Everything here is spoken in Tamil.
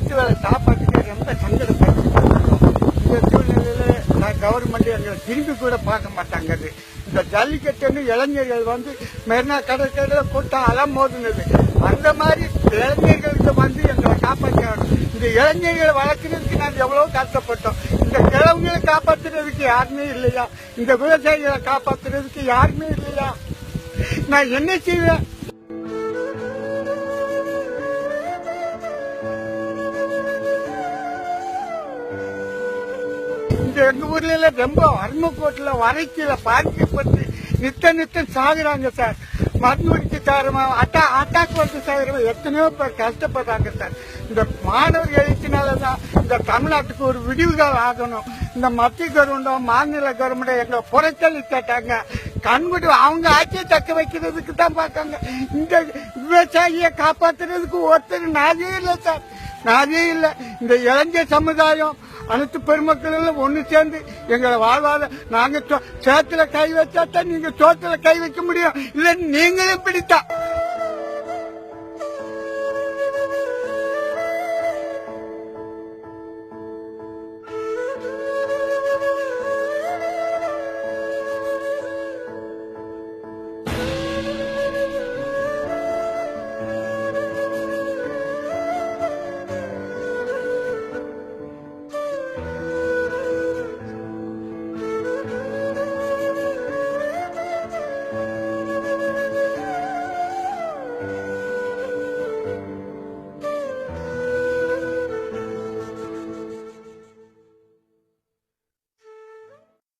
அடுத்த வேலை சாப்பாட்டுக்கு ரொம்ப சங்கடப்பட்டு இந்த சூழ்நிலையில நான் கவர்மெண்ட் எங்களை திரும்பி கூட பார்க்க மாட்டாங்குது. இந்த ஜல்லிக்கட்டுன்னு இளைஞர்கள் வந்து மெரினா கடற்கரையில் கூட்டம் அலம் மோதுனது. அந்த மாதிரி இளைஞர்களுக்கு வந்து எங்களை காப்பாற்றணும். இந்த இளைஞர்களை வளர்க்கறதுக்கு நாங்கள் எவ்வளோ கஷ்டப்பட்டோம். இந்த கிழவங்களை காப்பாற்றுறதுக்கு யாருமே இல்லையா? இந்த விவசாயிகளை காப்பாற்றுறதுக்கு யாருமே இல்லையா? நான் என்ன செய்வேன்? இந்த எங்க ஊர்ல எல்லாம் ரொம்ப அருமக்கோட்டில் வரைக்கில பாதிக்கப்பட்டு நித்த நித்தம் சாகுறாங்க சார். மருந்து வடிச்சு சாரமா அட்டா அட்டாக் வந்து சாகுறவங்க எத்தனையோ பேர் கஷ்டப்படுறாங்க சார். இந்த மாணவர் எழுச்சினாலதான் இந்த தமிழ்நாட்டுக்கு ஒரு விடிவுகள் ஆகணும். இந்த மத்திய கவர்மெண்டும் மாநில கவர்மெண்டும் எங்களை புறத்தள்ளி கேட்டாங்க கண்குடி அவங்க ஆட்சியை தக்க வைக்கிறதுக்கு தான் பார்க்காங்க இந்த விவசாயியை காப்பாத்துறதுக்கு ஒருத்தர் நாதே இல்லை சார். நாதே இல்லை. இந்த இளைஞர் சமுதாயம் அனைத்து பெருமக்கள் எல்லாம் ஒண்ணு சேர்ந்து எங்களை வாழ்வாத நாங்க சோ- சேத்துல கை வச்சா தான் நீங்க சோத்துல கை வைக்க முடியும். இல்ல நீங்களும் பிடித்தா